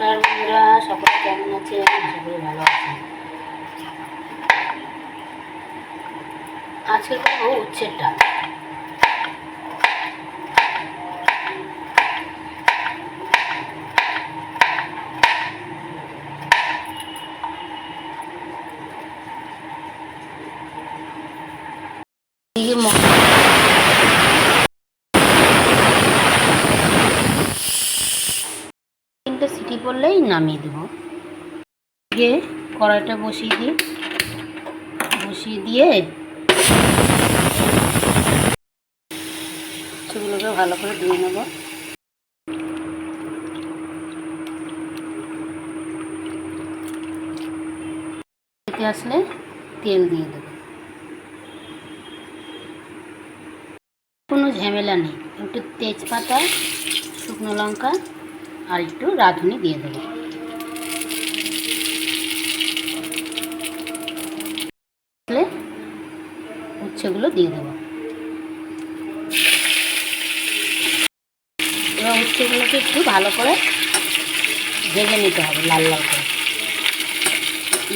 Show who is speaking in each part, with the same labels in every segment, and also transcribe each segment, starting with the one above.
Speaker 1: নমস্কার বন্ধুরা সকলে কেমন আছে সকলে ভালো আছে আজকে করব উচ্ছের ডাল। পড়লেই নামিয়ে দেবো। দিয়ে কড়াইটা বসিয়ে দিই। বসিয়ে দিয়ে সেগুলোকে ভালো করে দিয়ে নেব। এতে আসলে তেল দিয়ে দেবো। কোনো ঝামেলা নেই। একটু তেজপাতা, শুকনো লঙ্কা আর একটু রাঁধুনি দিয়ে দেবো। উচ্ছেগুলো দিয়ে দেবো। এবার উচ্ছেগুলোকে একটু ভালো করে ভেজে নিতে হবে লাল লাল করে।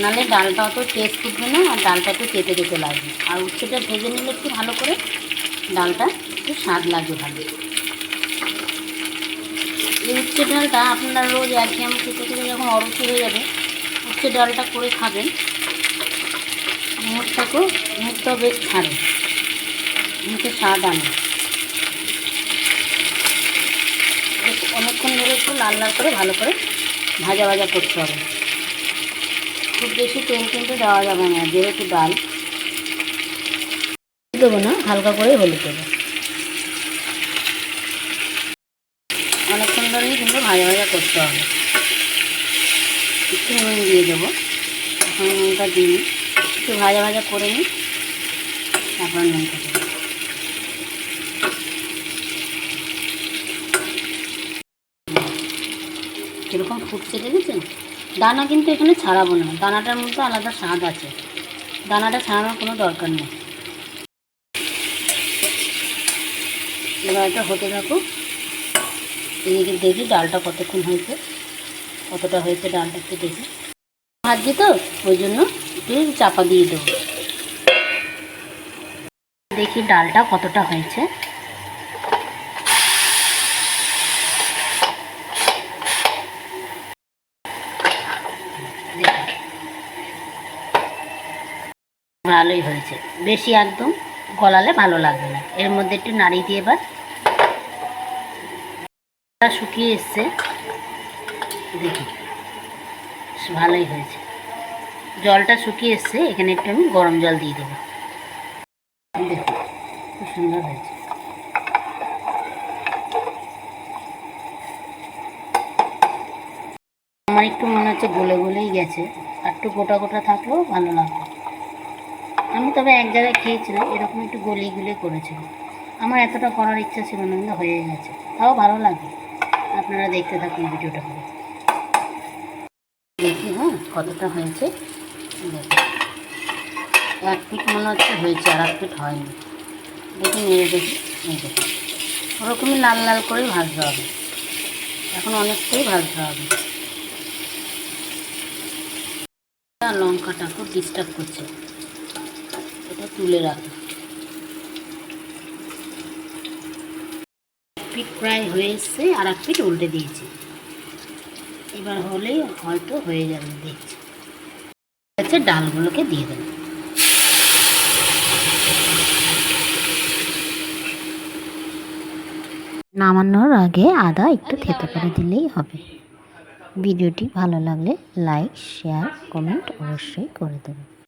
Speaker 1: নাহলে ডালটা অত টেস্ট উঠবে না আর ডালটা একটু কেটে তেতে লাগবে। আর উচ্ছেটা ভেজে নিলে একটু ভালো করে ডালটা একটু স্বাদ লাগবে ভালো। উচ্ছে ডালটা আপনারা রোজ একঘেয়েম খেতে খেতে যখন অরুচি হয়ে যাবে, উচ্ছে ডালটা করে খাবেন। মুখটাকেও মুখটাও বেশ ছাড়ে। মুখে স্বাদ আনে। অনেকক্ষণ ধরে একটু লাল লাল করে ভালো করে ভাজা ভাজা করতে হবে। খুব বেশি তেল কিন্তু দেওয়া যাবে না, যেহেতু ডাল। দেবো না, হালকা করে হলুদ দেবো অনেকক্ষণ ধরেই কিন্তু ভাজা ভাজা করতে হবে। একটু নুন দিয়ে দেবো। এখন নুনটা দিই। একটু ভাজা ভাজা করে নিই। তারপর নুনটা দেবো। কীরকম ফুটছে দেখেছেন? দানা কিন্তু এখানে ছাড়াবো না। দানাটার মধ্যে আলাদা স্বাদ আছে। দানাটা ছাড়ানোর কোনো দরকার নেই। এবার এটা হতে থাকুক। দেখি ডালটা কতক্ষণ হয়েছে, কতটা হয়েছে ডালটা একটু দেখি। ভাজছি তো, ওই জন্য একটু চাপা দিয়ে দেবো। দেখি ডালটা কতটা হয়েছে। ভালোই হয়েছে, বেশি একদম গলালে ভালো লাগবে না। এর মধ্যে একটু নাড়ি দিয়ে এবার শুকিয়ে এসছে। দেখি ভালোই হয়েছে। জলটা শুকিয়ে এসছে, এখানে একটু আমি গরম জল দিয়ে দেবো। সুন্দর হয়েছে। আমার একটু মনে হচ্ছে গলে গলেই গেছে। আর একটু গোটা গোটা থাকলেও ভালো লাগবে। আমি তবে এক জায়গায় খেয়েছিলাম, এরকম একটু গলিয়ে গুলিয়ে করেছিলাম আমার এতটা করার ইচ্ছা ছিল না হয়ে গেছে। তাও ভালো লাগে। আপনারা দেখতে থাকুন ভিডিওটা। দেখি হ্যাঁ কতটা হয়েছে। এক ফিট মনে হচ্ছে হয়েছে, আর এক ফিট হয়নি। দেখি, নেড়ে দেখি, এই দেখুন ওরকমই লাল লাল করেই ভাজতে হবে। এখন অনেকটাই ভাজতে হবে। খুব ডিস্টার্ব করছে। এটা তুলে রাখি। ফিট প্রায় হয়ে আর এক ফিট উল্টে দিয়েছি। এবার হলেই হয়তো হয়ে যাবে, দেখছি। হচ্ছে ডালগুলোকে দিয়ে দেবো।
Speaker 2: নামানোর আগে আদা একটু থেতো করে দিলেই হবে। ভিডিওটি ভালো লাগলে লাইক, শেয়ার, কমেন্ট অবশ্যই করে দেবেন।